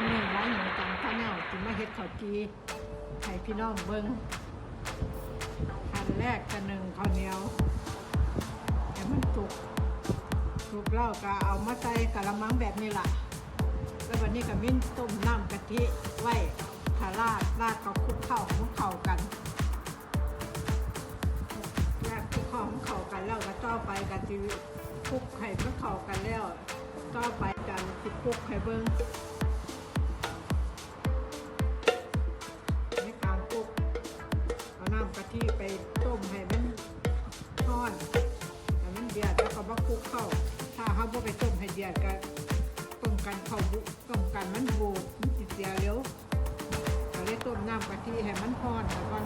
วันนี้ร้านหมูจังข้าวเหนียวจิมาเฮ็ดข้าวจีให้พี่น้องเบิ่งขั้นแรกกันหนึ่งข้าวเหนียวให้มันสุกสุกแล้วก็เอามาใส่กะละมังแบบนี้ล่ะ แล้ววันนี้ก็มิ้นต้มน้ำกะทิไว้ทาราดราดกับคลุกข้าวของเข้ากันราดคลุกข้าวของเข้ากันแล้วก็ต่อไปก็จะคลุกไข่มันเข้ากันแล้วต่อไปกันสิคลุกไข่เบิ้ง ว่าคลุกเข้า ถ้าเขาบ่ไปต้มให้เดือดก็ต้มกันเขาบุต้มกันมันบูดมันสิเสียเร็วก็เลยต้มน้ำกะทิให้มันพอนแล้วก็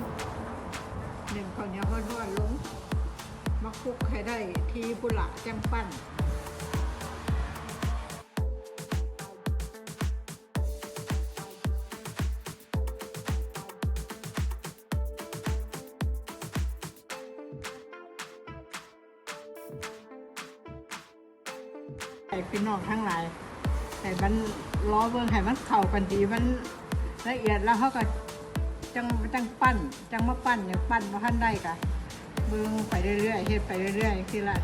หนึ่งข้าวเหนียวทอนๆลงมาคลุกให้ได้ทีบุหละจังปั้น ไอ้พี่น้องทั้งหลายให้มันล้อเบิ่งให้มันเข้ากันดีมันละเอียดแล้วเขาก็จังจังปั้นจังมาปั้นอย่างปั้นมาทันได้กะเบิ่งไปเรื่อยๆเฮ็ดไปเรื่อยๆทีละ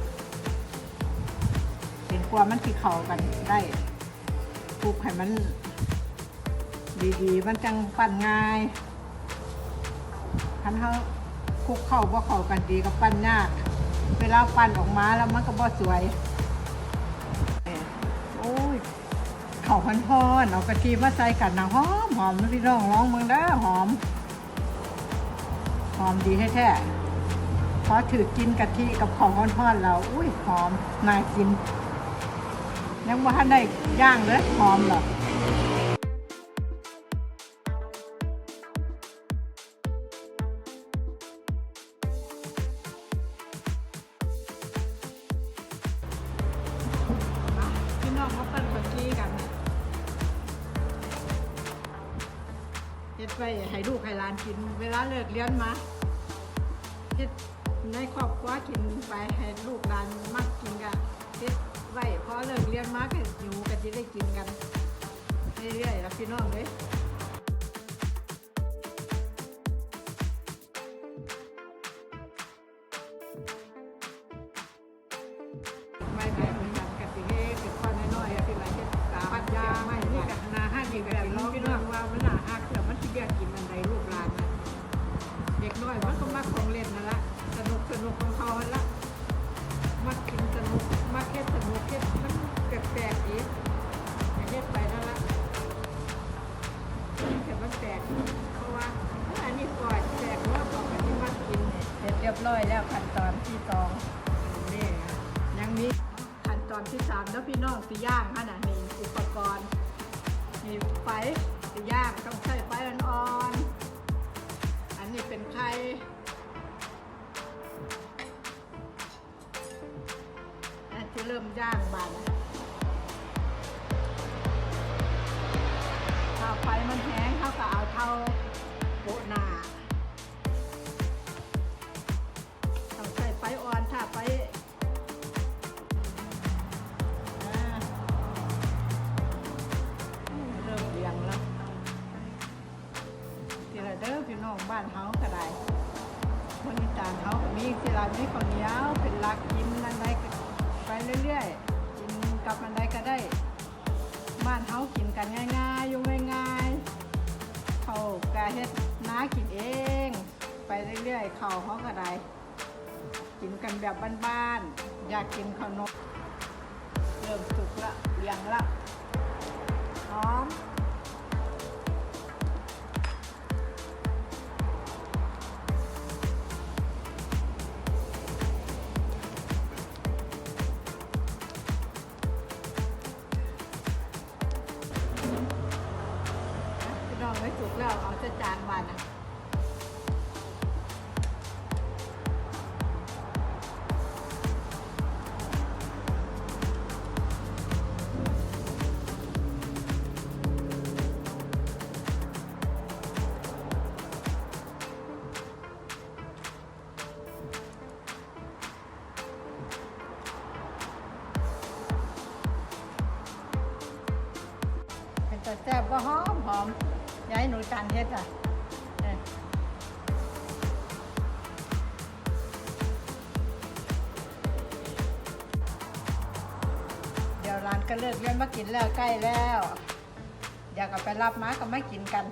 เห็นกว่ามันสิเข้ากันได้ปลูกให้มัน ดีๆ มันจังปั้นง่ายคันเขาคลุกเข้าบ่เข้ากันดีก็ปั้นยาก เวลาปั้นออกมาแล้วมันก็บ่สวย เขาพันพอนเอากะทิมาใส่กันนะหอมหอมนะพี่น้องร้องเมืองได้อหอม หอมดีแท้ๆพอถือกินกะทิกับของพันพอนเราอุ้ยหอมน่ากิน ยังว่าได้ย่างเลยหอมเหรอ ไปให้ลูกให้หลานกิน เวลาเลิกเรียนมาเฮ็ดในครอบครัวกินไปให้ลูกหลานมักกินกันเฮ็ดไว้พอเลิกเรียนมาก็อยู่ก็จะได้กินกันเรื่อยๆแล้วพี่น้องเลยไม่ไม่ เสร็จเรียบร้อยแล้วขั้นตอนที่สองนี่ยังมีขั้นตอนที่สามแล้วพี่น้องสิย่างขนาดนี้อุปกรณ์ มีไฟสิย่างต้องใช้ไฟอ่อนๆอันนี้เป็นไข่ที่เริ่มย่างบานถ้า เขาก็เอาเท่าโปะหนา ต้องใช้ไฟอ่อนถ้าไฟเริ่มเรียงแล้วทีละเด้อพี่น้องบ้านเฮาก็ได้คนอีสานเฮาก็มีทีละมีข้าวเหนียวเป็นหลัก เรื่อยๆ เข่าเขาก็ได้กินกันแบบบ้านๆ อยากกินขนม เริ่มสุกละเรียงละหอมพี่น้องไม่สุกแล้ว เอาจะจานวานนะ ซซ่บก็หอมหอมอยากให้หนูจานเฮ็ดอะเดี๋ยวร้านก็เลิกเรียนมากินแล้วใกล้แล้ว อยากกับไปรับมาก็มากินกัน